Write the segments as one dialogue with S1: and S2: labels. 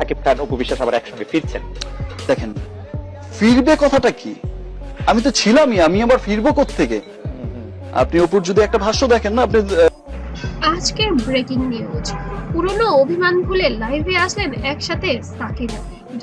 S1: সাকিব খান অপু বিশ্বাস আবার একসঙ্গে ফিরছেন।
S2: দেখেন ফিরবে কথাটা কি? আমি তো ছিলামই আমি আবার ফিরবো থেকে আপনি অপুর যদি একটা ভাষ্য দেখেন না আপনি
S3: আজকের ব্রেকিং নিউজ পুরনো অভিমান ভুলে লাইভে আসলেন একসাথে সাকিব।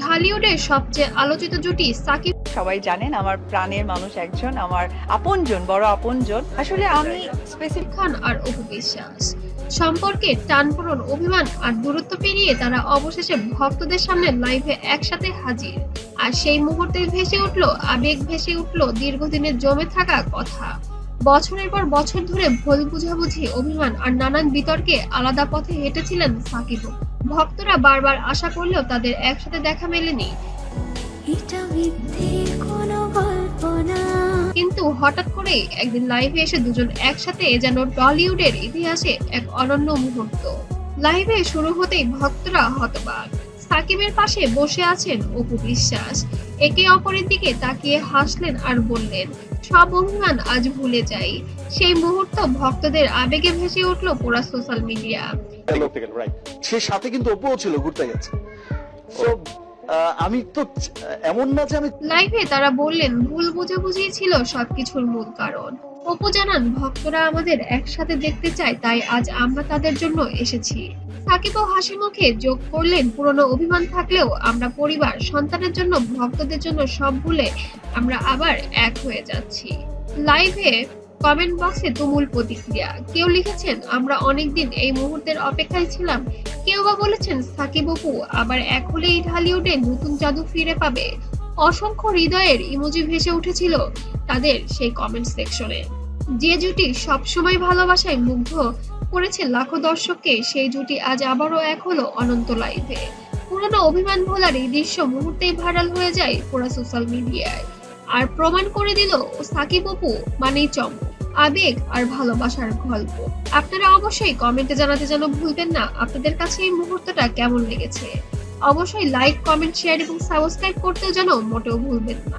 S3: ঢালিউডের সবচেয়ে আলোচিত জুটি সাকিব।
S4: সবাই জানেন আমার প্রাণের মানুষ একজন আমার আপনজন বড় আপনজন। আসলে আমি স্পেসিফিক
S3: খান আর অপু বিশ্বাস। সম্পর্কে টানপোড়ন অভিমান আর দূরত্ব পেরিয়ে তারা অবশেষে ভক্তদের সামনে লাইভে একসাথে হাজির। আর সেই মুহূর্তে ভেসে উঠল, আবেগ ভেসে উঠল দীর্ঘদিনের জমে থাকা কথা। বছরের পর বছর ধরে ভুল বুঝাবুঝি, অভিমান আর নানান বিতর্কে আলাদা পথে হেঁটেছিলেন সাকিব ভক্তরা বারবার আশা করলেও তাদের একসাথে দেখা মেলেনি।
S5: এটা
S3: হঠাৎ করে একদিন লাইভে এসে দুজন একসাথে যেন টলিউডের ইতিহাসে এক অনন্য মুহূর্ত। লাইভে শুরু হতেই ভক্তরা হতবাক। সাকিবের পাশে বসে আছেন অপু বিশ্বাস। একে অপরের দিকে তাকিয়ে হাসলেন আর বললেন, সব অভিমান আজ ভুলে যাই। সেই মুহূর্ত ভক্তদের আবেগে ভেসে উঠল পুরা সোশ্যাল মিডিয়া
S2: সে সাথে কিন্তু অপুও ছিল, ঘুরতে গেছে। আমি তো, এমন না যে আমি
S3: লাইভে তারা বললেন, ভুল বোঝাবুঝি ছিল সবকিছুর মূল কারণ। অপু জানান, ভক্তরা আমাদের একসাথে দেখতে চায়, তাই আজ আমরা তাদের জন্য এসেছি। সাকিবও হাসি মুখে যোগ করলেন, পুরনো অভিমান থাকলেও আমরা পরিবার, সন্তানের জন্য, ভক্তদের জন্য সব ভুলে আমরা আবার এক হয়ে যাচ্ছি। লাইভে কমেন্ট বক্সে তুমুল প্রতিক্রিয়া। কেউ লিখেছেন, আমরা অনেকদিন এই মুহূর্তের অপেক্ষায় ছিলাম। কেউ বা বলেছেন, সাকিব অপু, আবার এক হলেই ঢালিউডে নতুন জাদু ফিরে পাবে। অসংখ্য হৃদয়ের ইমোজি ভেসে উঠেছিল তাদের সেই কমেন্ট সেকশনে। যে জুটি সবসময় ভালোবাসায় মুগ্ধ করেছে লাখো দর্শককে, সেই জুটি আজ আবারও এক হলো অনন্ত লাইভে। পুরনো অভিমান ভোলার এই দৃশ্য মুহূর্তেই ভাইরাল হয়ে যায় পুরো সোশ্যাল মিডিয়ায়। আর প্রমাণ করে দিল, সাকিব অপু মানেই চমক। আবেগ আর ভালোবাসার গল্প। আপনারা অবশ্যই কমেন্টে জানাতে যেন ভুলবেন না। আপনাদের কাছে এই মুহূর্তটা কেমন লেগেছে? অবশ্যই লাইক কমেন্ট শেয়ার এবং সাবস্ক্রাইব করতেও যেন মোটেও ভুলবেন না।